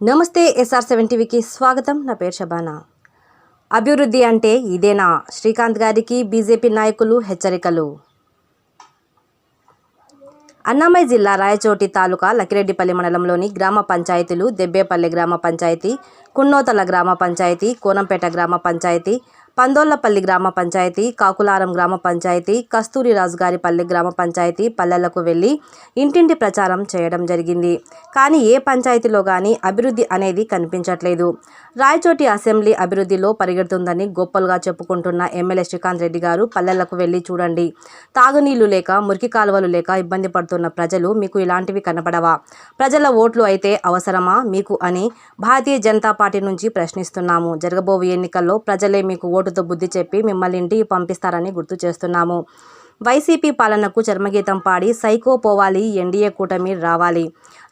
నమస్తే SR seven టీవీకి స్వాగతం. నా పేరు శబానా అభివృద్ధి అంటే ఇదేనా? శ్రీకాంత్ గారికి బీజేపీ నాయకులు హెచ్చరికలు. అన్నమయ్య జిల్లా రాయచోటి తాలూకా లకిరెడ్డిపల్లి మండలంలోని గ్రామ పంచాయతీలు దెబ్బేపల్లి గ్రామ పంచాయతీ కున్నోతల గ్రామ పంచాయతీ కోనంపేట గ్రామ పంచాయతీ పందోళ్ళపల్లి గ్రామ పంచాయతీ కాకులారం గ్రామ పంచాయతీ కస్తూరి రాజుగారిపల్లి గ్రామ పంచాయతీ పల్లెలకు వెళ్ళి ఇంటింటి ప్రచారం చేయడం జరిగింది. కానీ ఏ పంచాయతీలో కానీ అభివృద్ధి అనేది కనిపించట్లేదు. రాయచోటి అసెంబ్లీ అభివృద్ధిలో పరిగెడుతుందని గొప్పలుగా చెప్పుకుంటున్న ఎమ్మెల్యే శ్రీకాంత్ రెడ్డి గారు పల్లెలకు వెళ్ళి చూడండి. తాగునీళ్ళు లేక మురికి కాలువలు లేక ఇబ్బంది పడుతున్న ప్రజలు మీకు ఇలాంటివి కనపడవా? ప్రజల ఓట్లు అయితే అవసరమా మీకు అని భారతీయ జనతా పార్టీ నుంచి ప్రశ్నిస్తున్నాము. జరగబోవు ఎన్నికల్లో ప్రజలే మీకు ఓటు ఓటుతో బుద్ధి చెప్పి మిమ్మల్ని ఇంటికి పంపిస్తారని గుర్తు చేస్తున్నాము. వైసీపీ పాలనకు చర్మగీతం పాడి సైకో పోవాలి ఎన్డీఏ కూటమి రావాలి.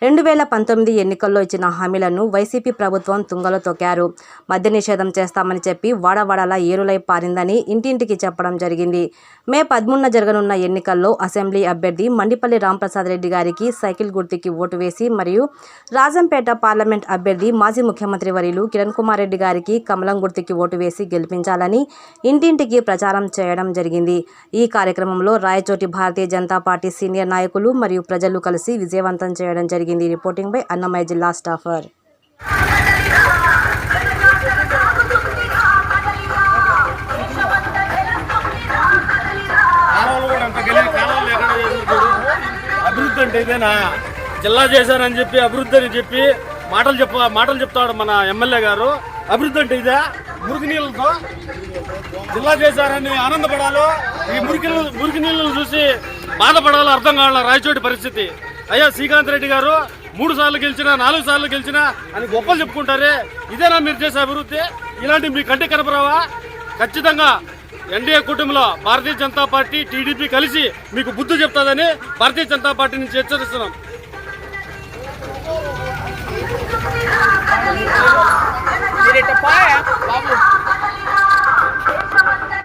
రెండు వేల పంతొమ్మిది ఎన్నికల్లో ఇచ్చిన హామీలను వైసీపీ ప్రభుత్వం తుంగలో తొక్కారు. మద్య నిషేధం చేస్తామని చెప్పి వాడవాడలా ఏరులై పారిందని ఇంటింటికి చెప్పడం జరిగింది. మే పదమూడున జరగనున్న ఎన్నికల్లో అసెంబ్లీ అభ్యర్థి మండిపల్లి రాంప్రసాద్ రెడ్డి గారికి సైకిల్ గుర్తుకి ఓటు వేసి మరియు రాజంపేట పార్లమెంట్ అభ్యర్థి మాజీ ముఖ్యమంత్రి వర్యులు కిరణ్ కుమార్ రెడ్డి గారికి కమలం గుర్తుకి ఓటు వేసి గెలిపించాలని ఇంటింటికి ప్రచారం చేయడం జరిగింది. ఈ కార్యక్రమం కార్యక్రమంలో రాయచోటి భారతీయ జనతా పార్టీ సీనియర్ నాయకులు మరియు ప్రజలు కలిసి విజయవంతం చేయడం జరిగింది. రిపోర్టింగ్ బై అన్నమయ్య జిల్లా స్టాఫర్. చేశారు అభివృద్ధి అంటే ఇదేనా? జిల్లా చేశారని చెప్పి అభివృద్ధి అని చెప్పి మాటలు చెప్ప మాటలు చెప్తాడు మన ఎమ్మెల్యే గారు. అభివృద్ధి అంటే ఇదే? మురికి నీళ్ళతో జిల్లా చేశారని ఆనందపడాలో ఈ మురికి మురికి నీళ్ళను చూసి బాధపడాలో అర్థం కావాల రాయచోటి పరిస్థితి? అయ్యా శ్రీకాంత్ రెడ్డి గారు మూడు సార్లు గెలిచినా నాలుగు సార్లు గెలిచినా అని గొప్పలు చెప్పుకుంటారే. ఇదేనా మీరు చేసే అభివృద్ధి? ఇలాంటి మీ కంటి కనపరావా ఖచ్చితంగా ఎన్డీఏ కుటుంబంలో భారతీయ జనతా పార్టీ టీడీపీ కలిసి మీకు బుద్ధి చెప్తుందని భారతీయ జనతా పార్టీ నుంచి హెచ్చరిస్తున్నాం.